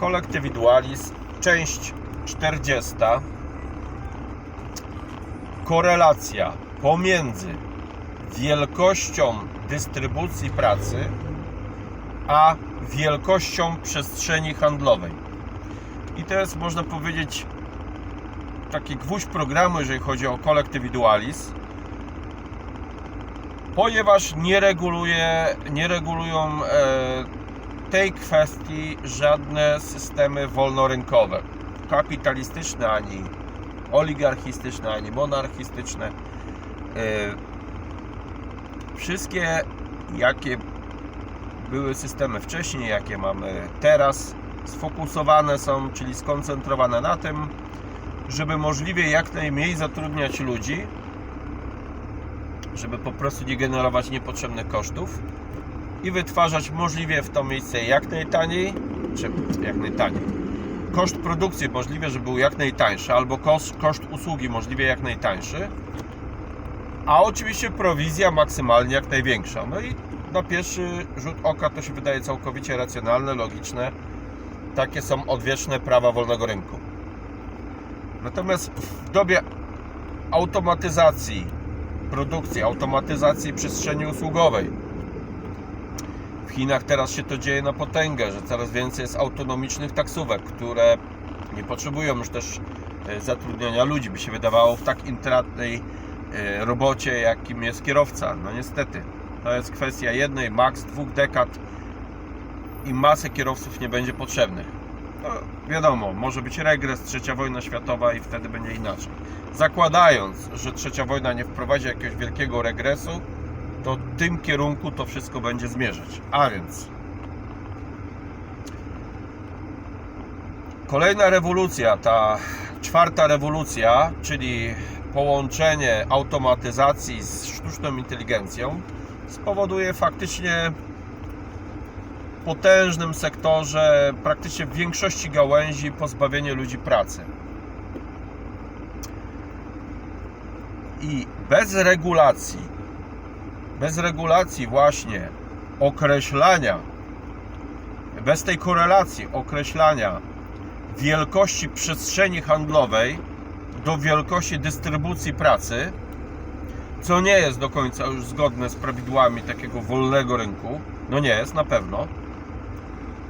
Colectividualis, część 40. Korelacja pomiędzy wielkością dystrybucji pracy a wielkością przestrzeni handlowej. I to jest, można powiedzieć, taki gwóźdź programu, jeżeli chodzi o Colectividualis, ponieważ nie, reguluje, nie regulują e, tej kwestii żadne systemy wolnorynkowe, kapitalistyczne ani oligarchistyczne, ani monarchistyczne. E, wszystkie, jakie były systemy wcześniej, jakie mamy teraz, sfokusowane są, czyli skoncentrowane na tym, żeby możliwie jak najmniej zatrudniać ludzi, żeby po prostu nie generować niepotrzebnych kosztów i wytwarzać możliwie w to miejsce jak najtaniej, czy jak najtaniej. Koszt produkcji możliwie, żeby był jak najtańszy, albo koszt, koszt usługi możliwie jak najtańszy, a oczywiście prowizja maksymalnie jak największa. No i na pierwszy rzut oka to się wydaje całkowicie racjonalne, logiczne. Takie są odwieczne prawa wolnego rynku. Natomiast w dobie automatyzacji produkcji, automatyzacji przestrzeni usługowej, w Chinach teraz się to dzieje na potęgę, że coraz więcej jest autonomicznych taksówek, które nie potrzebują już też e, zatrudniania ludzi, by się wydawało w tak intratnej e, robocie, jakim jest kierowca. No niestety, to jest kwestia jednej, maks dwóch dekad i masę kierowców nie będzie potrzebnych. No, wiadomo, może być regres, trzecia wojna światowa i wtedy będzie inaczej. Zakładając, że trzecia wojna nie wprowadzi jakiegoś wielkiego regresu, to w tym kierunku to wszystko będzie zmierzać. A więc kolejna rewolucja, ta czwarta rewolucja, czyli połączenie automatyzacji z sztuczną inteligencją, spowoduje faktycznie w potężnym sektorze, praktycznie w większości gałęzi, pozbawienie ludzi pracy. I bez regulacji, bez regulacji właśnie określania, bez tej korelacji określania wielkości przestrzeni handlowej do wielkości dystrybucji pracy, co nie jest do końca już zgodne z prawidłami takiego wolnego rynku, no nie jest na pewno,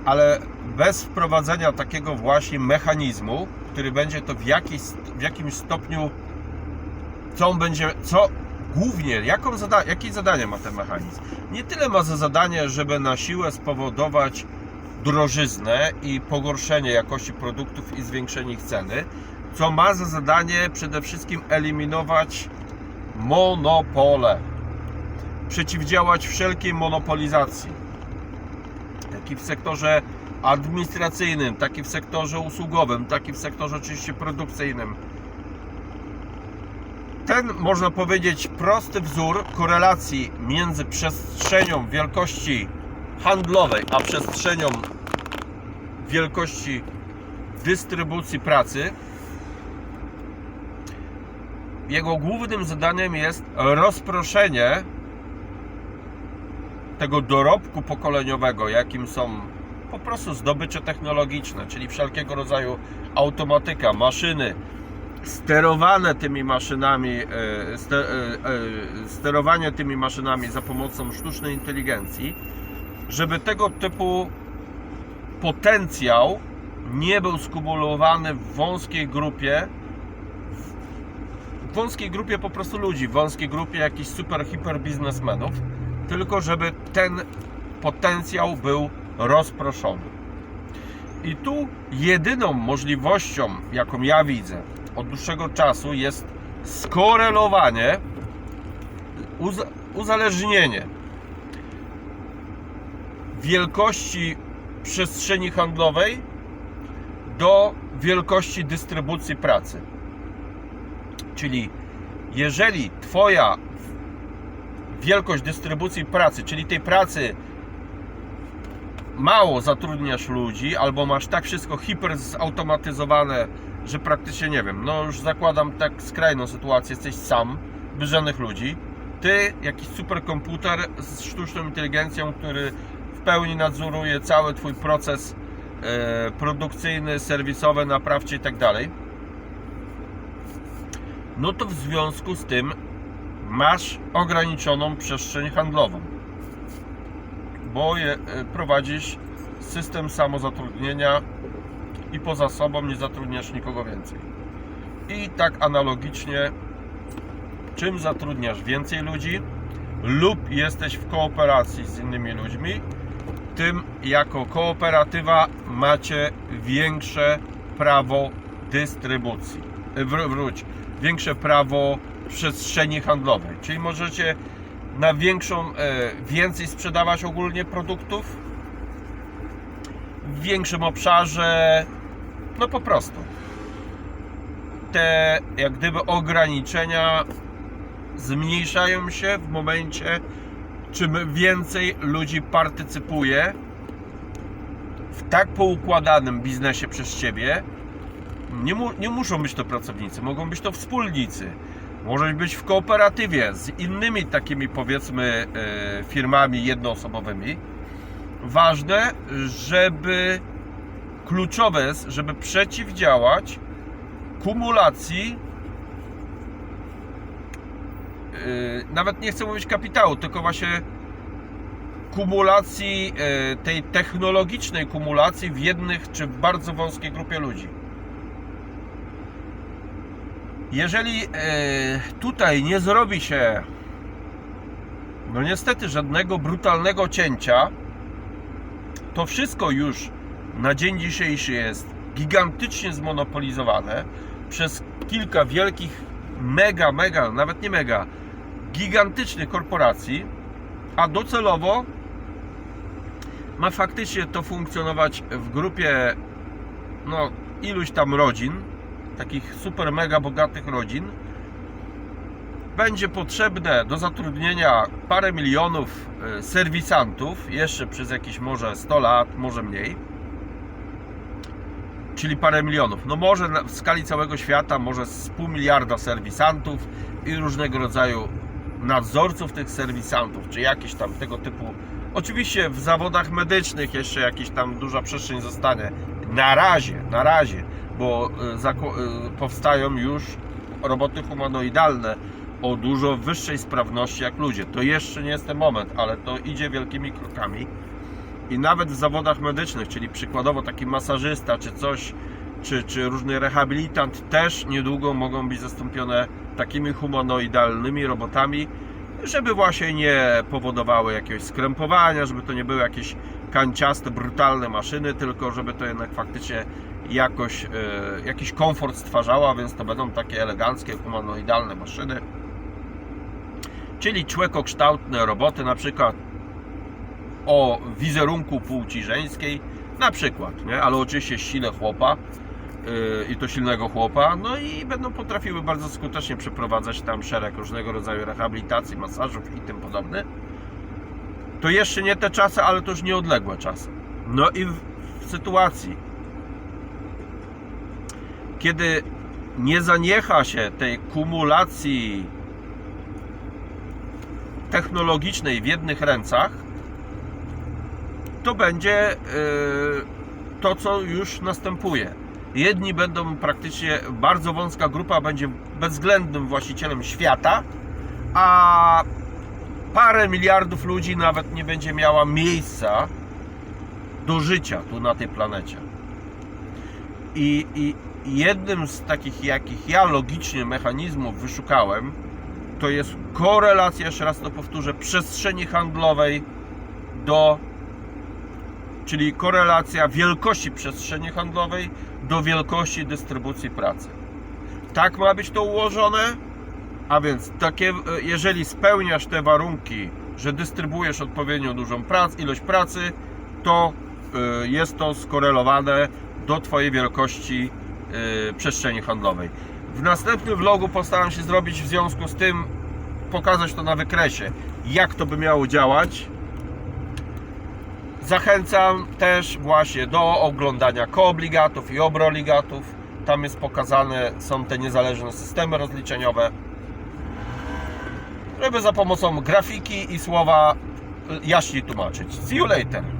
ale bez wprowadzenia takiego właśnie mechanizmu, który będzie to w, jakiś, w jakimś stopniu, co będzie, co głównie, jaką zada, jakie zadanie ma ten mechanizm? Nie tyle ma za zadanie, żeby na siłę spowodować drożyznę i pogorszenie jakości produktów i zwiększenie ich ceny, co ma za zadanie przede wszystkim eliminować monopole, przeciwdziałać wszelkiej monopolizacji, taki w sektorze administracyjnym, taki w sektorze usługowym, taki w sektorze oczywiście produkcyjnym. Ten, można powiedzieć, prosty wzór korelacji między przestrzenią wielkości handlowej, a przestrzenią wielkości dystrybucji pracy jego głównym zadaniem jest rozproszenie tego dorobku pokoleniowego, jakim są po prostu zdobycze technologiczne, czyli wszelkiego rodzaju automatyka, maszyny, sterowane tymi maszynami, e, e, e, sterowanie tymi maszynami za pomocą sztucznej inteligencji, żeby tego typu potencjał nie był skumulowany w wąskiej grupie w wąskiej grupie po prostu ludzi, w wąskiej grupie jakichś super, hiper biznesmenów, tylko żeby ten potencjał był rozproszony. I tu jedyną możliwością, jaką ja widzę od dłuższego czasu, jest skorelowanie, uz- uzależnienie wielkości przestrzeni handlowej do wielkości dystrybucji pracy. Czyli jeżeli Twoja wielkość dystrybucji pracy, czyli tej pracy mało zatrudniasz ludzi, albo masz tak wszystko hiper zautomatyzowane, że praktycznie nie wiem, no już zakładam tak skrajną sytuację, jesteś sam, bez żadnych ludzi, ty, jakiś superkomputer z sztuczną inteligencją, który w pełni nadzoruje cały Twój proces e, produkcyjny, serwisowe, naprawcze i tak dalej, no to w związku z tym masz ograniczoną przestrzeń handlową, bo je, e, prowadzisz system samozatrudnienia i poza sobą nie zatrudniasz nikogo więcej. I tak analogicznie, czym zatrudniasz więcej ludzi lub jesteś w kooperacji z innymi ludźmi, tym jako kooperatywa macie większe prawo dystrybucji. Wr- wróć, większe prawo przestrzeni handlowej, czyli możecie na większą, e, więcej sprzedawać ogólnie produktów w większym obszarze, no po prostu. Te jak gdyby ograniczenia zmniejszają się w momencie, czym więcej ludzi partycypuje w tak poukładanym biznesie przez ciebie. Nie, mu, nie muszą być to pracownicy, mogą być to wspólnicy. Możesz być w kooperatywie z innymi takimi powiedzmy e, firmami jednoosobowymi. Ważne, żeby kluczowe jest, żeby przeciwdziałać kumulacji yy, nawet nie chcę mówić kapitału, tylko właśnie kumulacji, yy, tej technologicznej kumulacji w jednych czy w bardzo wąskiej grupie ludzi. Jeżeli yy, tutaj nie zrobi się, no niestety, żadnego brutalnego cięcia, to wszystko już na dzień dzisiejszy jest gigantycznie zmonopolizowane przez kilka wielkich, mega, mega, nawet nie mega, gigantycznych korporacji, a docelowo ma faktycznie to funkcjonować w grupie no, iluś tam rodzin, takich super mega bogatych rodzin. Będzie potrzebne do zatrudnienia parę milionów e, serwisantów, jeszcze przez jakieś może 100 lat, może mniej. Czyli parę milionów. No może w skali całego świata, może z pół miliarda serwisantów i różnego rodzaju nadzorców tych serwisantów, czy jakieś tam tego typu. Oczywiście w zawodach medycznych jeszcze jakiś tam duża przestrzeń zostanie. Na razie, na razie, bo zako- y, powstają już roboty humanoidalne o dużo wyższej sprawności jak ludzie. To jeszcze nie jest ten moment, ale to idzie wielkimi krokami. I nawet w zawodach medycznych, czyli przykładowo taki masażysta czy coś, czy, czy różny rehabilitant też niedługo mogą być zastąpione takimi humanoidalnymi robotami, żeby właśnie nie powodowały jakiegoś skrępowania, żeby to nie były jakieś kanciaste, brutalne maszyny, tylko żeby to jednak faktycznie jakoś, e, jakiś komfort stwarzało, a więc to będą takie eleganckie, humanoidalne maszyny. Czyli człekokształtne roboty, na przykład o wizerunku płci żeńskiej, na przykład, nie? ale oczywiście sile chłopa yy, i to silnego chłopa, no i będą potrafiły bardzo skutecznie przeprowadzać tam szereg różnego rodzaju rehabilitacji, masażów i tym podobne. To jeszcze nie te czasy, ale to już nieodległe czasy. No i w, w sytuacji, kiedy nie zaniecha się tej kumulacji technologicznej w jednych rękach, to będzie y, to, co już następuje. Jedni będą praktycznie, bardzo wąska grupa będzie bezwzględnym właścicielem świata, a parę miliardów ludzi nawet nie będzie miała miejsca do życia tu na tej planecie. I, i jednym z takich, jakich ja logicznie mechanizmów wyszukałem, to jest korelacja, jeszcze raz to powtórzę, przestrzeni handlowej do czyli korelacja wielkości przestrzeni handlowej do wielkości dystrybucji pracy. Tak ma być to ułożone, a więc takie, jeżeli spełniasz te warunki, że dystrybuujesz odpowiednio dużą prac, ilość pracy, to y, jest to skorelowane do Twojej wielkości y, przestrzeni handlowej. W następnym vlogu postaram się zrobić w związku z tym, pokazać to na wykresie, jak to by miało działać. Zachęcam też właśnie do oglądania koobligatów i obroligatów. Tam jest pokazane, są te niezależne systemy rozliczeniowe, żeby za pomocą grafiki i słowa jaśniej tłumaczyć. See you later.